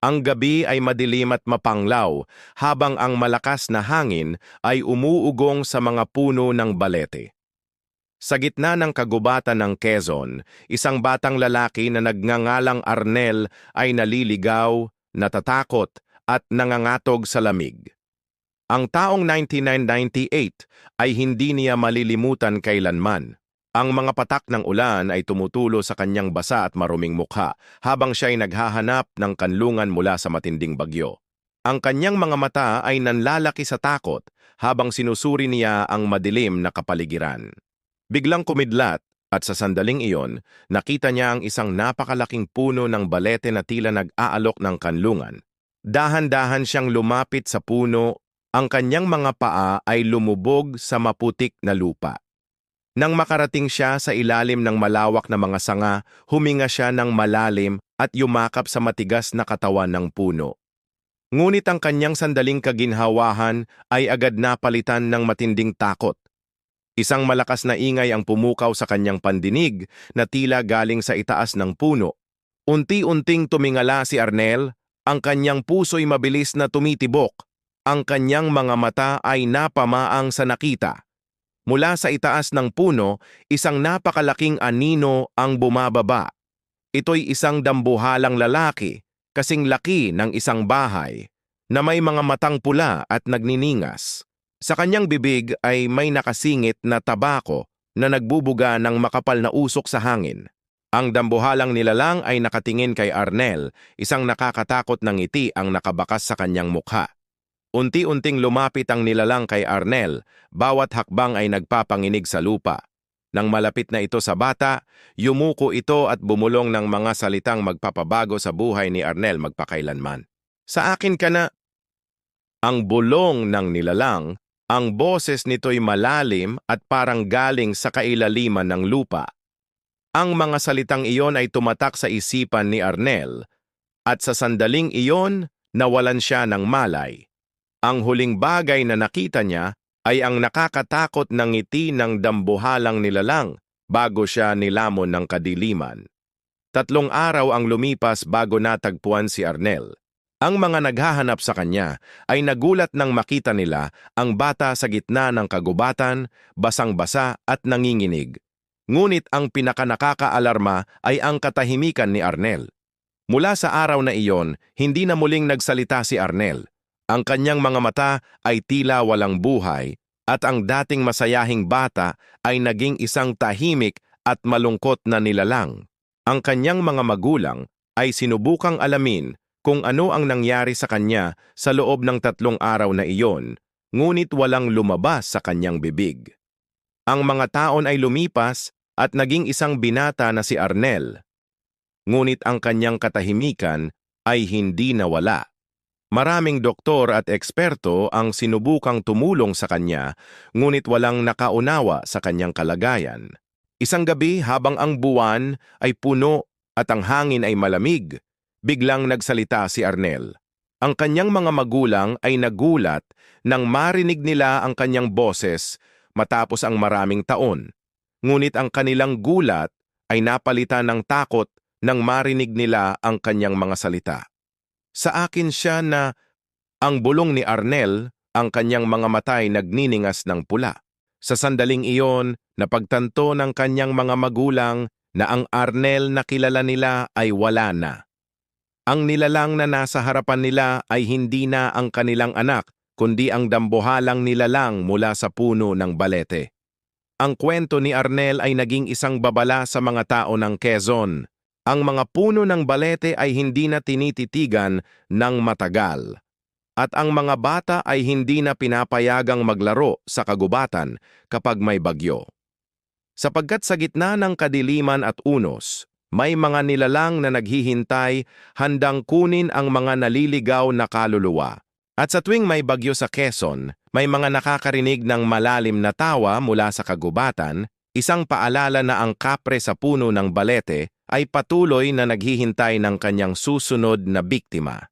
Ang gabi ay madilim at mapanglaw, habang ang malakas na hangin ay umuugong sa mga puno ng balete. Sa gitna ng kagubatan ng Quezon, isang batang lalaki na nagngangalang Arnel ay naliligaw, natatakot, at nangangatog sa lamig. Ang taong 1998 ay hindi niya malilimutan kailanman. Ang mga patak ng ulan ay tumutulo sa kanyang basa at maruming mukha habang siya ay naghahanap ng kanlungan mula sa matinding bagyo. Ang kanyang mga mata ay nanlalaki sa takot habang sinusuri niya ang madilim na kapaligiran. Biglang kumidlat at sa sandaling iyon, nakita niya ang isang napakalaking puno ng balete na tila nag-aalok ng kanlungan. Dahan-dahan siyang lumapit sa puno, ang kanyang mga paa ay lumubog sa maputik na lupa. Nang makarating siya sa ilalim ng malawak na mga sanga, huminga siya ng malalim at yumakap sa matigas na katawan ng puno. Ngunit ang kanyang sandaling kaginhawahan ay agad napalitan ng matinding takot. Isang malakas na ingay ang pumukaw sa kanyang pandinig na tila galing sa itaas ng puno. Unti-unting tumingala si Arnel, ang kanyang puso'y mabilis na tumitibok. Ang kanyang mga mata ay napamaang sa nakita. Mula sa itaas ng puno, isang napakalaking anino ang bumababa. Ito'y isang dambuhalang lalaki, kasing laki ng isang bahay, na may mga matang pula at nagniningas. Sa kanyang bibig ay may nakasingit na tabako na nagbubuga ng makapal na usok sa hangin. Ang dambuhalang nilalang ay nakatingin kay Arnel, isang nakakatakot na ngiti ang nakabakas sa kanyang mukha. Unti-unting lumapit ang nilalang kay Arnel, bawat hakbang ay nagpapanginig sa lupa. Nang malapit na ito sa bata, yumuko ito at bumulong ng mga salitang magpapabago sa buhay ni Arnel magpakailanman. Sa akin ka na, ang bulong ng nilalang ang boses nito'y malalim at parang galing sa kailaliman ng lupa. Ang mga salitang iyon ay tumatak sa isipan ni Arnel, at sa sandaling iyon, nawalan siya ng malay. Ang huling bagay na nakita niya ay ang nakakatakot na ngiti ng dambuhalang nilalang bago siya nilamon ng kadiliman. Tatlong araw ang lumipas bago natagpuan si Arnel. Ang mga naghahanap sa kanya ay nagulat nang makita nila ang bata sa gitna ng kagubatan, basang-basa at nanginginig. Ngunit ang pinakanakakaalarma ay ang katahimikan ni Arnel. Mula sa araw na iyon, hindi na muling nagsalita si Arnel. Ang kanyang mga mata ay tila walang buhay at ang dating masayahing bata ay naging isang tahimik at malungkot na nilalang. Ang kanyang mga magulang ay sinubukang alamin kung ano ang nangyari sa kanya sa loob ng tatlong araw na iyon, ngunit walang lumabas sa kanyang bibig. Ang mga taon ay lumipas at naging isang binata na si Arnel. Ngunit ang kanyang katahimikan ay hindi nawala. Maraming doktor at eksperto ang sinubukang tumulong sa kanya, ngunit walang nakaunawa sa kanyang kalagayan. Isang gabi habang ang buwan ay puno at ang hangin ay malamig, Biglang nagsalita si Arnel. Ang kanyang mga magulang ay nagulat nang marinig nila ang kanyang boses matapos ang maraming taon. Ngunit ang kanilang gulat ay napalitan ng takot nang marinig nila ang kanyang mga salita. Sa akin siya na ang bulong ni Arnel, ang kanyang mga mata ay nagniningas ng pula. Sa sandaling iyon, napagtanto ng kanyang mga magulang na ang Arnel na kilala nila ay wala na. Ang nilalang na nasa harapan nila ay hindi na ang kanilang anak, kundi ang dambuhalang nilalang mula sa puno ng balete. Ang kwento ni Arnel ay naging isang babala sa mga tao ng Quezon. Ang mga puno ng balete ay hindi na tinititigan ng matagal. At ang mga bata ay hindi na pinapayagang maglaro sa kagubatan kapag may bagyo. Sapagkat sa gitna ng kadiliman at unos, may mga nilalang na naghihintay handang kunin ang mga naliligaw na kaluluwa. At sa tuwing may bagyo sa Quezon, may mga nakakarinig ng malalim na tawa mula sa kagubatan, isang paalala na ang kapre sa puno ng balete ay patuloy na naghihintay ng kanyang susunod na biktima.